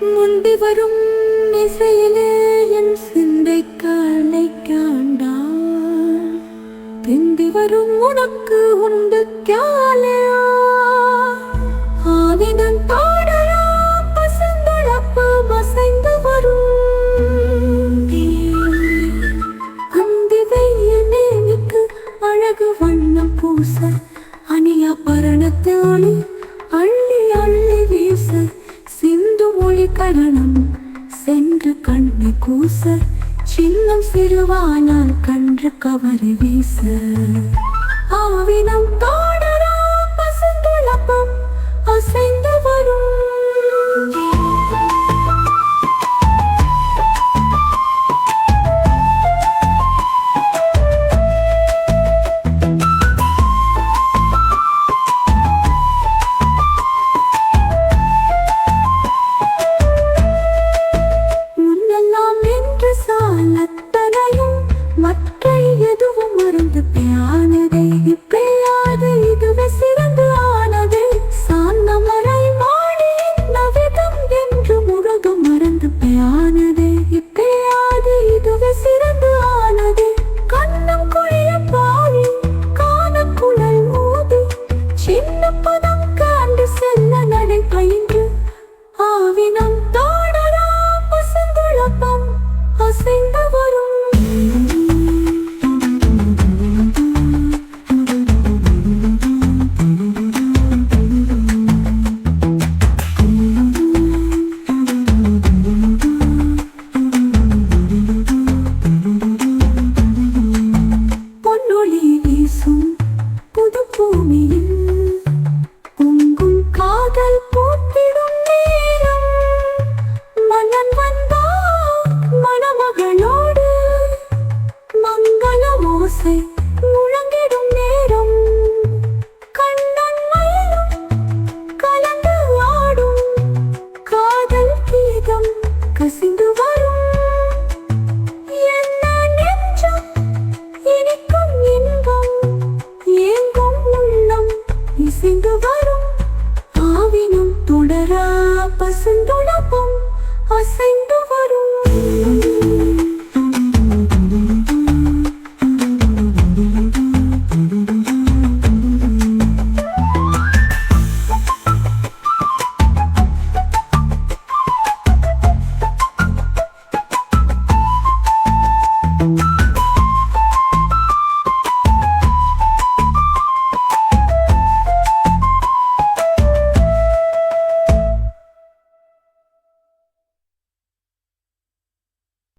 முந்தி வரும் இசையிலே என் சிந்தை காலை காண்டான். பிந்தி வரும் உனக்கு உண்டு காலையா. ஆவிதன் பாடலா பசங்களப்பு மசைந்து வரும். அழகு வண்ணம் பூச அணிய பரணத்தோடு மொழி சென்று கண்ணை கூச சின்னம் சிறுவானால் கன்று கவரி வீச. ஆவினம் தோ சின்ன பதம் காண்டு செல்ல நடை பயின்று ஆவினம் தோடரா பசந்துளப்பம் அசைந்து வரும். பூமி ஓசை முழங்கிடும் நேரம். கண்ணன் மயிலும் கலந்து ஆடும் காதல் கீதம் கசிந்து வரும். இசைந்து வரும். ஆவினும் தொடரா பசுந்துளப்பம் அசைந்து